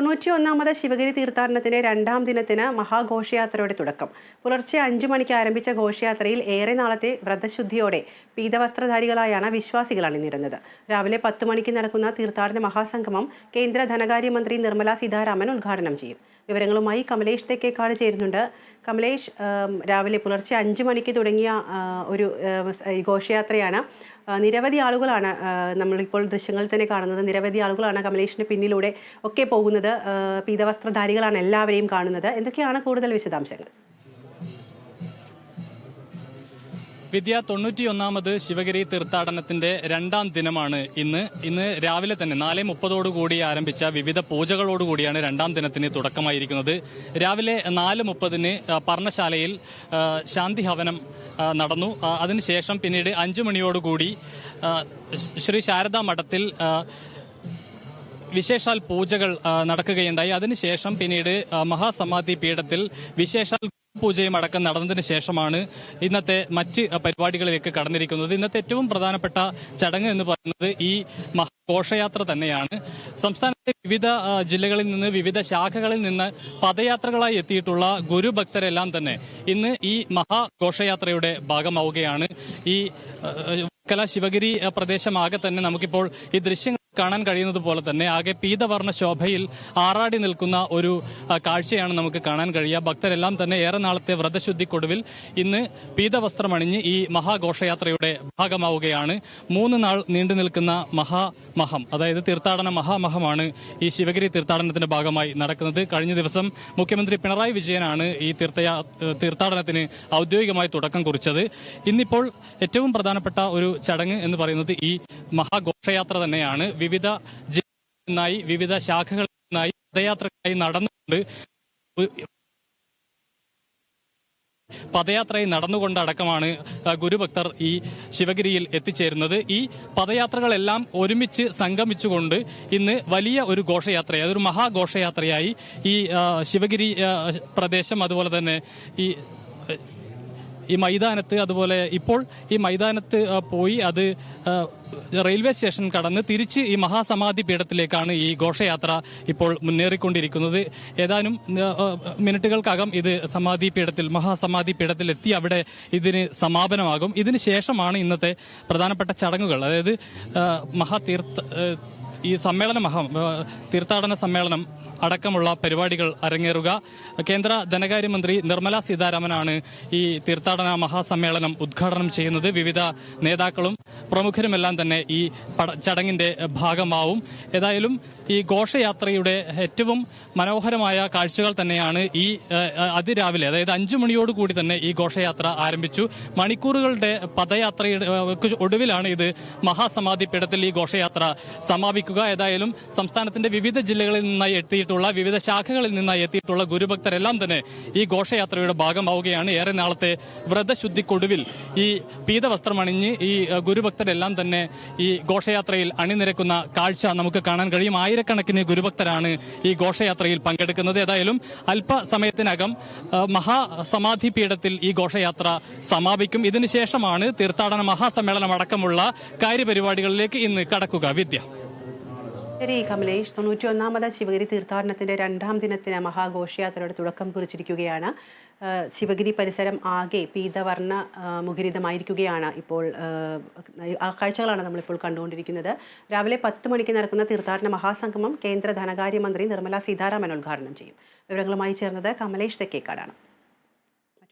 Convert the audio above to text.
തൊണ്ണൂറ്റിയൊന്നാമത് ശിവഗിരി തീർത്ഥാടനത്തിന്റെ രണ്ടാം ദിനത്തിന് മഹാഘോഷയാത്രയുടെ തുടക്കം. പുലർച്ചെ അഞ്ചു മണിക്ക് ആരംഭിച്ച ഘോഷയാത്രയിൽ ഏറെ നാളത്തെ വ്രതശുദ്ധിയോടെ പീതവസ്ത്രധാരികളായാണ് വിശ്വാസികൾ അണിനിരുന്നത്. രാവിലെ പത്ത് മണിക്ക് നടക്കുന്ന തീർത്ഥാടന മഹാസംഗമം കേന്ദ്ര ധനകാര്യമന്ത്രി നിർമ്മലാ സീതാരാമൻ ഉദ്ഘാടനം ചെയ്യും. വിവരങ്ങളുമായി കമലേഷ് തെക്കേക്കാട് ചേരുന്നുണ്ട്. കമലേഷ് രാവിലെ പുലർച്ചെ അഞ്ച് മണിക്ക് തുടങ്ങിയ ഒരു ഘോഷയാത്രയാണ്. നിരവധി ആളുകളാണ് നമ്മളിപ്പോൾ ദൃശ്യങ്ങളിൽ തന്നെ കാണുന്നത്. നിരവധി ആളുകളാണ് കമലേഷിന് പിന്നിലൂടെ ഒക്കെ പോകുന്നത്. പീതവസ്ത്രധാരികളാണ് എല്ലാവരെയും കാണുന്നത്. എന്തൊക്കെയാണ് കൂടുതൽ വിശദാംശങ്ങൾ? വിദ്യ തൊണ്ണൂറ്റിയൊന്നാമത് ശിവഗിരി തീർത്ഥാടനത്തിന്റെ രണ്ടാം ദിനമാണ് ഇന്ന്. ഇന്ന് രാവിലെ തന്നെ നാല് മുപ്പതോടുകൂടി ആരംഭിച്ച വിവിധ പൂജകളോടുകൂടിയാണ് രണ്ടാം ദിനത്തിന് തുടക്കമായിരിക്കുന്നത്. രാവിലെ നാല് മുപ്പതിന് പർണശാലയിൽ ശാന്തി ഹവനം നടന്നു. അതിനുശേഷം പിന്നീട് അഞ്ചു മണിയോടുകൂടി ശ്രീ ശാരദാ മഠത്തിൽ വിശേഷാൽ പൂജകൾ നടക്കുകയുണ്ടായി. അതിനുശേഷം പിന്നീട് മഹാസമാധി പീഠത്തിൽ വിശേഷാൽ പൂജയും അടക്കം നടന്നതിന് ശേഷമാണ് ഇന്നത്തെ മറ്റ് പരിപാടികളിലേക്ക് കടന്നിരിക്കുന്നത്. ഇന്നത്തെ ഏറ്റവും പ്രധാനപ്പെട്ട ചടങ്ങ് എന്ന് പറയുന്നത് ഈ ഘോഷയാത്ര തന്നെയാണ്. സംസ്ഥാനത്തെ വിവിധ ജില്ലകളിൽ നിന്ന് വിവിധ ശാഖകളിൽ നിന്ന് പദയാത്രകളായി എത്തിയിട്ടുള്ള ഗുരുഭക്തരെല്ലാം തന്നെ ഇന്ന് ഈ മഹാഘോഷയാത്രയുടെ ഭാഗമാവുകയാണ്. ഈ വർക്കല ശിവഗിരി പ്രദേശമാകെ തന്നെ നമുക്കിപ്പോൾ ഈ ദൃശ്യങ്ങൾ കാണാൻ കഴിയുന്നത് പോലെ തന്നെ ആകെ പീതവർണ ശോഭയിൽ ആറാടി നിൽക്കുന്ന ഒരു കാഴ്ചയാണ് നമുക്ക് കാണാൻ കഴിയുക. ഭക്തരെല്ലാം തന്നെ ഏറെ നാളത്തെ വ്രതശുദ്ധിക്കൊടുവിൽ ഇന്ന് പീതവസ്ത്രമണിഞ്ഞ് ഈ മഹാഘോഷയാത്രയുടെ ഭാഗമാവുകയാണ്. മൂന്ന് നാൾ നീണ്ടു നിൽക്കുന്ന മഹാമഹം അതായത് തീർത്ഥാടന മഹാമഹമാണ് ഈ ശിവഗിരി തീർത്ഥാടനത്തിന്റെ ഭാഗമായി നടക്കുന്നത്. കഴിഞ്ഞ ദിവസം മുഖ്യമന്ത്രി പിണറായി വിജയനാണ് ഈ തീർത്ഥയാ തീർത്ഥാടനത്തിന് ഔദ്യോഗികമായി തുടക്കം കുറിച്ചത്. ഇന്നിപ്പോൾ ഏറ്റവും പ്രധാനപ്പെട്ട ഒരു ചടങ്ങ് എന്ന് പറയുന്നത് ഈ മഹാഘോഷയാത്ര തന്നെയാണ്. വിവിധ ജില്ലകളിൽ നിന്നായി വിവിധ ശാഖകളിൽ നിന്നായി പദയാത്രകളായി നടന്നുകൊണ്ട് പദയാത്രയിൽ നടന്നുകൊണ്ടടക്കമാണ് ഗുരുഭക്തർ ഈ ശിവഗിരിയിൽ എത്തിച്ചേരുന്നത്. ഈ പദയാത്രകളെല്ലാം ഒരുമിച്ച് സംഗമിച്ചുകൊണ്ട് ഇന്ന് വലിയ ഒരു ഘോഷയാത്രയായി അതൊരു മഹാഘോഷയാത്രയായി ഈ ശിവഗിരി പ്രദേശം അതുപോലെ തന്നെ ഈ ഈ മൈതാനത്ത് അതുപോലെ ഇപ്പോൾ ഈ മൈതാനത്ത് പോയി അത് റെയിൽവേ സ്റ്റേഷൻ കടന്ന് തിരിച്ച് ഈ മഹാസമാധി പീഠത്തിലേക്കാണ് ഈ ഘോഷയാത്ര ഇപ്പോൾ മുന്നേറിക്കൊണ്ടിരിക്കുന്നത്. ഏതാനും മിനിറ്റുകൾക്കകം ഇത് സമാധി പീഠത്തിൽ മഹാസമാധി പീഠത്തിൽ എത്തി അവിടെ ഇതിന് സമാപനമാകും. ഇതിന് ശേഷമാണ് ഇന്നത്തെ പ്രധാനപ്പെട്ട ചടങ്ങുകൾ. അതായത് മഹാതീർത്ഥ ഈ സമ്മേളന മഹം തീർത്ഥാടന സമ്മേളനം അടക്കമുള്ള പരിപാടികൾ അരങ്ങേറുക. കേന്ദ്ര ധനകാര്യമന്ത്രി നിർമ്മല സീതാരാമനാണ് ഈ തീർത്ഥാടന മഹാസമ്മേളനം ഉദ്ഘാടനം ചെയ്യുന്നത്. വിവിധ നേതാക്കളും പ്രമുഖരുമെല്ലാം തന്നെ ഈ ചടങ്ങിന്റെ ഭാഗമാവും. ഏതായാലും ഈ ഘോഷയാത്രയുടെ ഏറ്റവും മനോഹരമായ കാഴ്ചകൾ തന്നെയാണ് ഈ അതിരാവിലെ അതായത് അഞ്ചു മണിയോടുകൂടി തന്നെ ഈ ഘോഷയാത്ര ആരംഭിച്ചു. മണിക്കൂറുകളുടെ പദയാത്രയുടെ ഒടുവിലാണ് ഇത് മഹാസമാധി പീഠത്തിൽ ഈ ഘോഷയാത്ര സമാപിക്കുക. ഏതായാലും സംസ്ഥാനത്തിന്റെ വിവിധ ജില്ലകളിൽ നിന്നായി എത്തിയിട്ടുള്ള വിവിധ ശാഖകളിൽ നിന്നായി എത്തിയിട്ടുള്ള ഗുരുഭക്തരെല്ലാം തന്നെ ഈ ഘോഷയാത്രയുടെ ഭാഗമാവുകയാണ്. ഏറെ നാളത്തെ വ്രതശുദ്ധിക്കൊടുവിൽ ഈ പീതവസ്ത്രമണിഞ്ഞ് ഈ ഗുരുഭക്തരെല്ലാം തന്നെ ഈ ഘോഷയാത്രയിൽ അണിനിരക്കുന്ന കാഴ്ച നമുക്ക് കാണാൻ കഴിയും. ആയിരക്കണക്കിന് ഗുരുഭക്തരാണ് ഈ ഘോഷയാത്രയിൽ പങ്കെടുക്കുന്നത്. ഏതായാലും അല്പസമയത്തിനകം മഹാസമാധി പീഠത്തിൽ ഈ ഘോഷയാത്ര സമാപിക്കും. ഇതിനുശേഷമാണ് തീർത്ഥാടന മഹാസമ്മേളനം അടക്കമുള്ള കാര്യപരിപാടികളിലേക്ക് ഇന്ന് കടക്കുക. വിദ്യ. ശരി കമലേഷ്. തൊണ്ണൂറ്റിയൊന്നാമത് ശിവഗിരി തീർത്ഥാടനത്തിന്റെ രണ്ടാം ദിനത്തിന് മഹാഘോഷയാത്രയുടെ തുടക്കം കുറിച്ചിരിക്കുകയാണ്. ശിവഗിരി പരിസരം ആകെ പീതവർണ മുഖരിതമായിരിക്കുകയാണ് ഇപ്പോൾ ആ കാഴ്ചകളാണ് നമ്മളിപ്പോൾ കണ്ടുകൊണ്ടിരിക്കുന്നത്. രാവിലെ പത്ത് മണിക്ക് നടക്കുന്ന തീർത്ഥാടന മഹാസംഗമം കേന്ദ്ര ധനകാര്യമന്ത്രി നിർമ്മല സീതാരാമൻ ഉദ്ഘാടനം ചെയ്യും. വിവരങ്ങളുമായി ചേർന്നത് കമലേഷ് തെക്കേക്കാടാണ്.